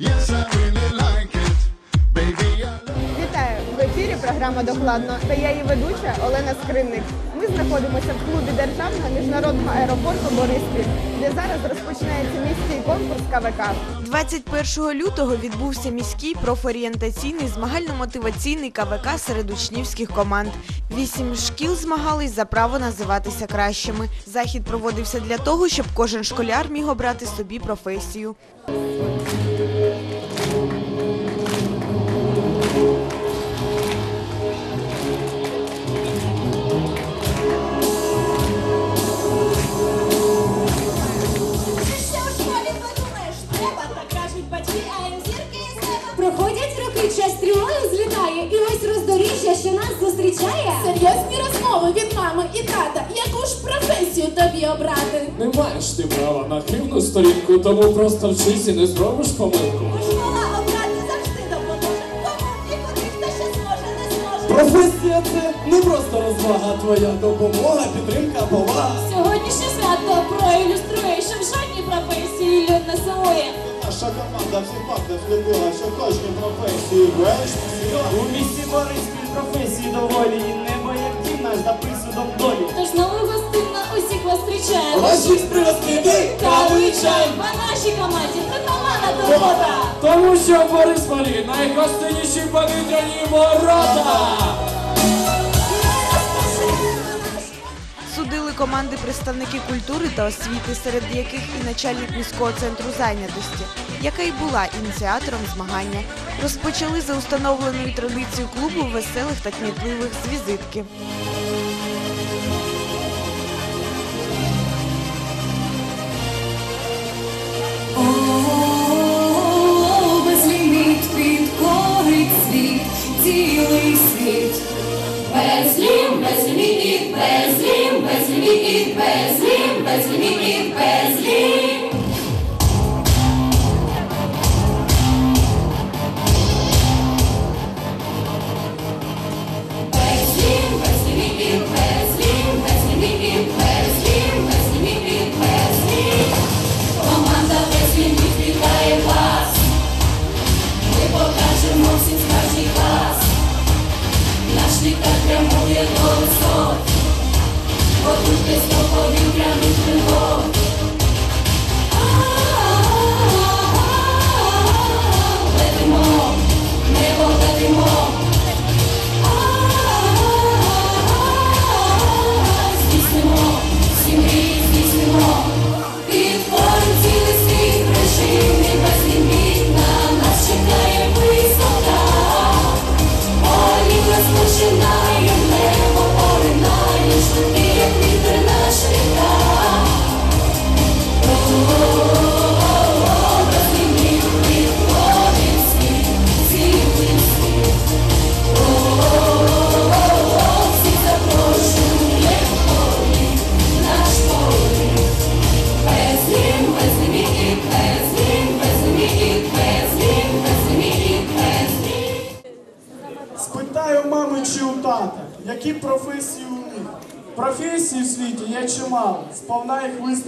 Yes, I really like it. Baby, I Вітаю! В ефірі програма Докладно та я її ведуча Олена Скринник. Ми знаходимося в клубі державного міжнародного аеропорту Бориспіль, де зараз розпочинається міський конкурс КВК. 21 лютого відбувся міський профорієнтаційний змагально-мотиваційний КВК серед учнівських команд. Вісім шкіл змагались за право називатися кращими. Захід проводився для того, щоб кожен школяр міг обрати собі професію. Проходять роки, час стрілою злітає, і ось роздоріжжя, що нас зустрічає. Серйозні розмови від мами і тата, яку ж професію тобі обрати? Не маєш ти права на хлібну сторінку, тому просто вчись і не зробиш помилку. Професія це не просто розвага, твоя допомога, підтримка, повага. Сьогоднішнє свято проілюструє, що в жодній професії люд не сумує. Наша команда всіх фактів злюбила, що кожній професії весь У місті Бориспіль професії доволі і небо як дім наш за присудом долі. Тож нову гостинно усіх вас зустрічає. Ваші пригостити каву і чай. В нашій команді. Тому що в Борисполі найгостинніші повітряні ворота. Судили команди представники культури та освіти, серед яких і начальник міського центру зайнятості, яка й була ініціатором змагання. Розпочали за установленою традицією клубу веселих та кмітливих з візитки. Безлім, без лім, без лімітів, без безлім.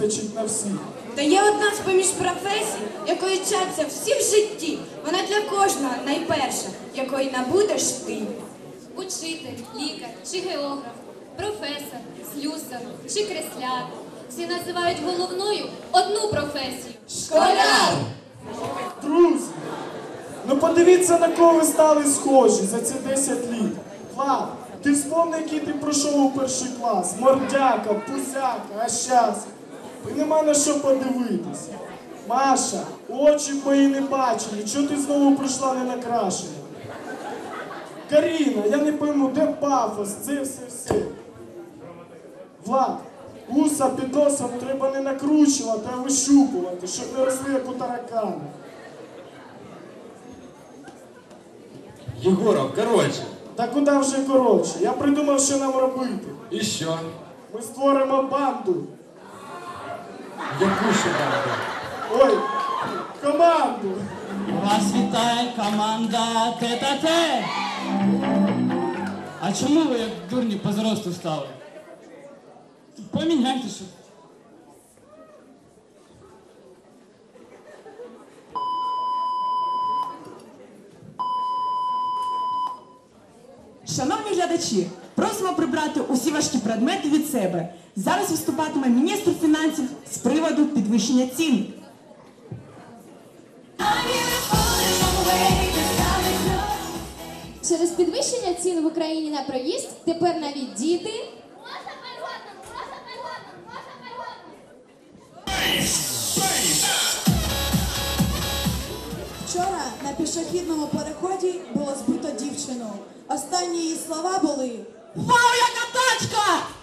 Вистачить на всіх. Та є одна з поміж професій, якої вчаться всі в житті. Вона для кожного найперша, якої набудеш ти. Учитель, лікар чи географ, професор, слюсар чи кресляр. Всі називають головною одну професію. Школяр! Друзі, ну подивіться, на кого ви стали схожі за ці 10 літ. Влад, ти вспомни, який ти пройшов у перший клас. Мордяка, пузяка, а щас. І нема на що подивитись. Маша, очі твої не бачили. Чого ти знову прийшла не накрашена? Каріна, я не пойму, де пафос, це все все. Влад, уса під носом треба не накручувати, а вищупувати, щоб не росли як у таракана. Єгоров, коротше. Та куди вже коротше? Я придумав, що нам робити. І що? Ми створимо банду. Яку ще банду? Ой, команду! Вас вітає команда Тетате! А чому ви як дурні по зросту стали? Поміняйте щось. Шановні глядачі, просимо прибрати усі важкі предмети від себе. Зараз виступатиме міністр фінансів з приводу підвищення цін. Через підвищення цін в Україні на проїзд тепер навіть діти Вчора на пішохідному переході було збито дівчину. Останні її слова були Вау, яка тачка!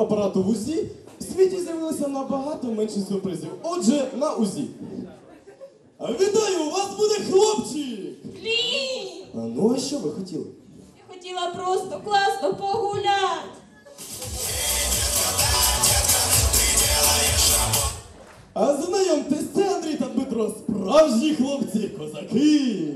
Апарату в УЗІ в світі з'явилося набагато менше сюрпризів. Отже, на УЗІ. Вітаю, у вас буде хлопчик! Ні! А, ну а що ви хотіли? Я хотіла просто класно погуляти. А знайомтесь, це Андрій та Дмитро, справжні хлопці, козаки.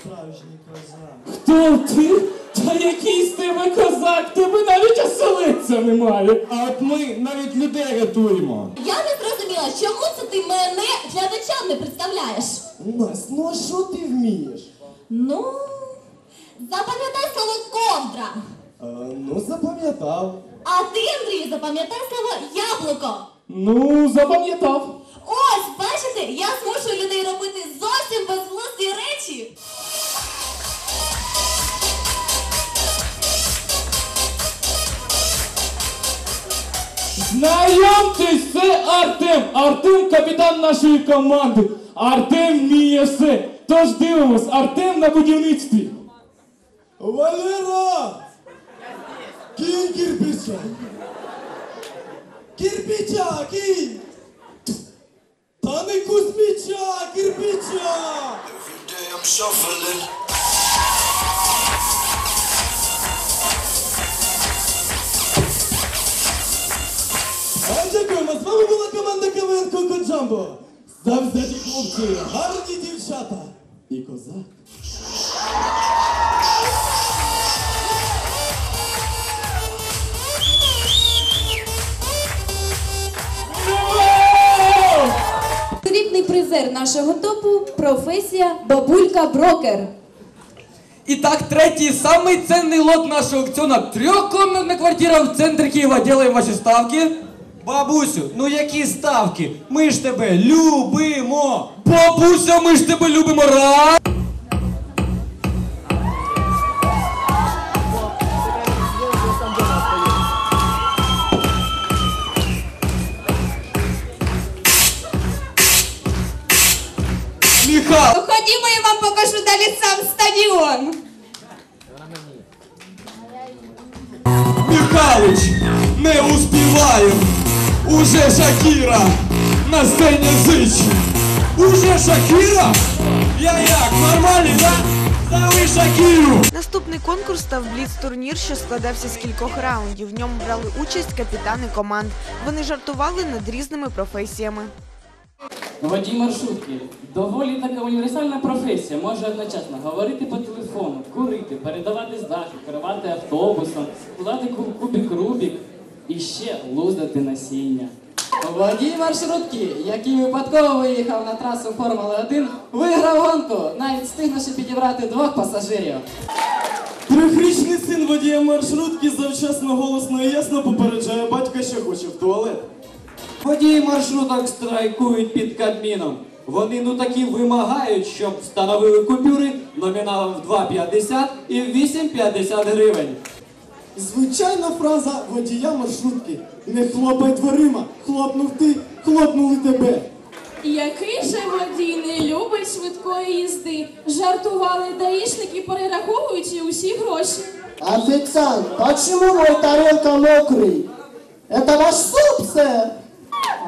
Справжній козак. Хто ти? Та який з тебе козак? Тебе навіть оселедця немає. А от ми навіть людей рятуємо. Я не зрозуміла, чому це ти мене глядачам не представляєш? Настя, ну а що ти вмієш? Ну, запам'ятай слово ковдра. А, ну, запам'ятав. А ти, Андрій, запам'ятай слово яблуко. Ну, запам'ятав. Ось, бачите, я змушую людей робити зовсім безглузді речі. Знайомтесь, це Артем. Артем капітан нашої команди. Артем вміє все. Тож дивимось, Артем на будівництві. Валера! Кинь кирпича! Кирпича, кинь! Та не кузьміча, кирпича! I'm shuffling. А дякуємо, з вами була команда КВН Коко Джамбо. Завзяті хлопці, гарні дівчата і козак. Призер нашого топу професія бабулька брокер. І так, третій, самий ценний лот нашого аукціона. Трьохкомнатна квартира в центрі Києва. Ділаємо ваші ставки. Бабусю, ну які ставки? Ми ж тебе любимо! Бабуся, ми ж тебе любимо раз. Стадіон. Михалыч, не успіваю. Уже Шакіра на сцені зич. Уже Шакіра? Я як, нормальний, да? Шакіру! Наступний конкурс став бліц-турнір, що складався з кількох раундів. В ньому брали участь капітани команд. Вони жартували над різними професіями. Водій маршрутки. Доволі така універсальна професія. Може одночасно говорити по телефону, курити, передавати здачу, керувати автобусом, складати ку- кубик Рубік і ще луздати насіння. Водій маршрутки, який випадково виїхав на трасу Формули 1, виграв гонку, навіть встигнувши підібрати двох пасажирів. Трьохрічний син водія маршрутки завчасно голосно і ясно попереджає батька, що хоче в туалет. Водії маршруток страйкують під Кабміном. Вони ну таки вимагають, щоб встановили купюри номіналом в 2,50 і в 8,50 гривень. Звичайна фраза водія маршрутки. Не хлопай дверима, хлопнув ти, хлопнули тебе. Який же водій не любить швидкої їзди? Жартували даїшники, перераховуючи усі гроші. Официант, почему мой тарелка мокрый? Это ваш суп, сэр?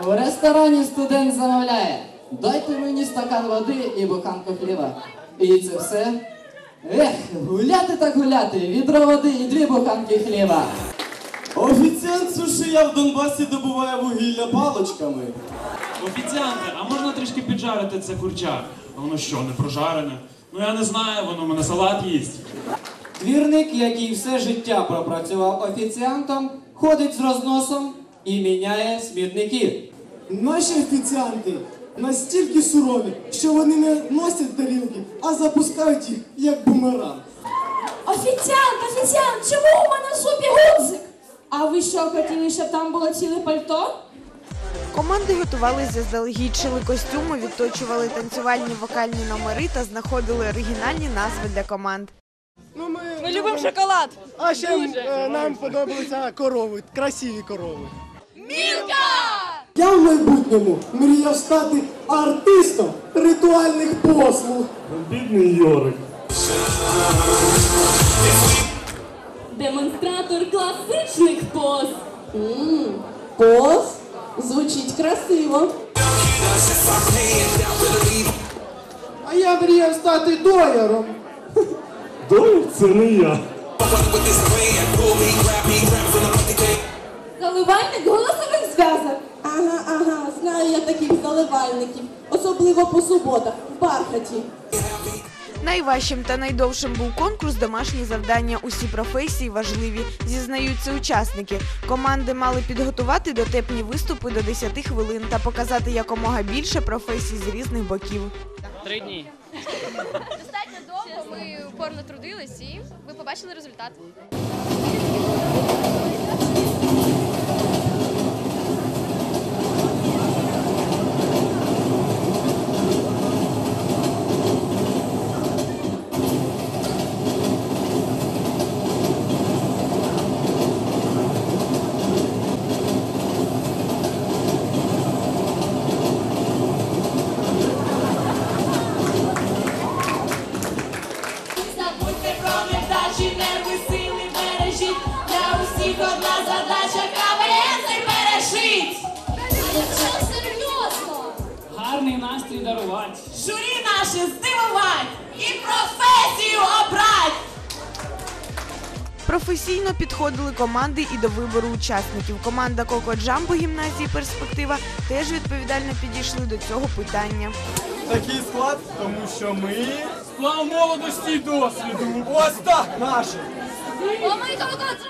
В ресторані студент замовляє. Дайте мені стакан води і буханку хліба. І це все. Ех, гуляти так гуляти. Відро води і дві буханки хліба. Офіціант сушия в Донбасі добуває вугілля палочками. Офіціанти, а можна трішки піджарити це курча? А воно що, не прожарене? Ну я не знаю, воно мене салат їсть. Двірник, який все життя пропрацював офіціантом, ходить з розносом і міняє смітники. Наші офіціанти настільки сурові, що вони не носять тарілки, а запускають їх як бумеранг. Офіціант, офіціант, чому у мене в супі гудзик? А ви що хотіли, щоб там було ціле пальто? Команди готувалися заздалегідь, шили костюми, відточували танцювальні вокальні номери та знаходили оригінальні назви для команд. Ми любимо шоколад. А ще е, нам подобаються корови, красиві корови. Я в майбутньому мріяв стати артистом ритуальних послуг. Бідний Йорик. Демонстратор класичних поз. Поз звучить красиво. А я мріяв стати дояром. Доїв це не я. Заливальник знаю я таких заливальників, особливо по суботах, в бархаті. Найважчим та найдовшим був конкурс домашні завдання. Усі професії важливі, зізнаються учасники. Команди мали підготувати дотепні виступи до 10 хвилин та показати якомога більше професій з різних боків. Три дні. Достатньо довго ми упорно трудились і ви побачили результат. Дарувати. Журі наше здивувать і професію обрать. Професійно підходили команди і до вибору учасників. Команда Коко Джамбо гімназії Перспектива теж відповідально підійшли до цього питання. Такий склад, тому що ми. Склав молодості і досвіду. Ось так, наші. О, мій колокольчик!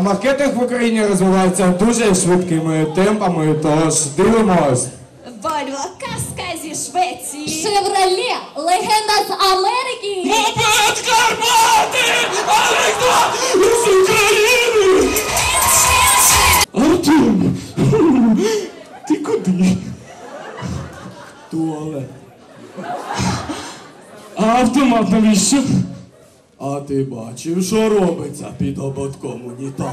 А маркетинг в Україні розвивається дуже швидкими темпами, тож дивимось. Вольво, казка зі Швеції. Шевроле, легенда з Америки. Мопед Карпати! Анекдот з України! Артем! Ти куди? Туалет. А автомат навіщо? А ти бачив, що робиться під ободком унітазу?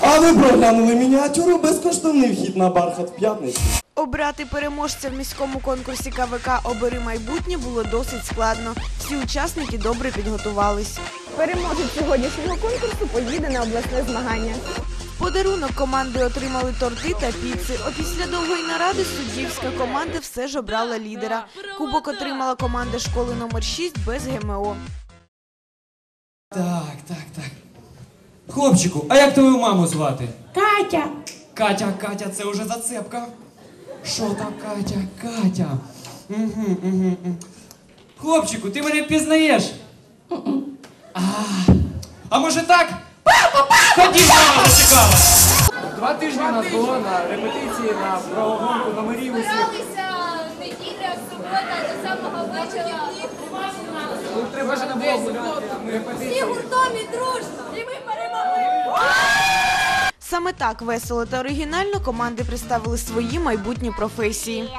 А ви проглянули мініатюру безкоштовний вхід на бархат в п'ятницю. Обрати переможця в міському конкурсі КВК Обери майбутнє було досить складно. Всі учасники добре підготувались. Переможець сьогоднішнього конкурсу поїде на обласне змагання. Подарунок команди отримали торти та піци. Опісля довгої наради суддівська команда все ж обрала лідера. Кубок отримала команда школи номер 6 без ГМО. Так, так, так. Хлопчику, а як твою маму звати? Катя. Катя, Катя, це вже зацепка. Що там, Катя, Катя? Угу, угу, угу. Хлопчику, ти мене впізнаєш? А, а може так? Ходім, мама зацікава. Два тижні у нас було на репетиції на прогонку номерів усіх. Збиралися неділя, субота до самого вечора. Тут треба ж не було гуляти. Ми Всі репетиції. гуртом і дружно. І ми перемогли. Саме так весело та оригінально команди представили свої майбутні професії.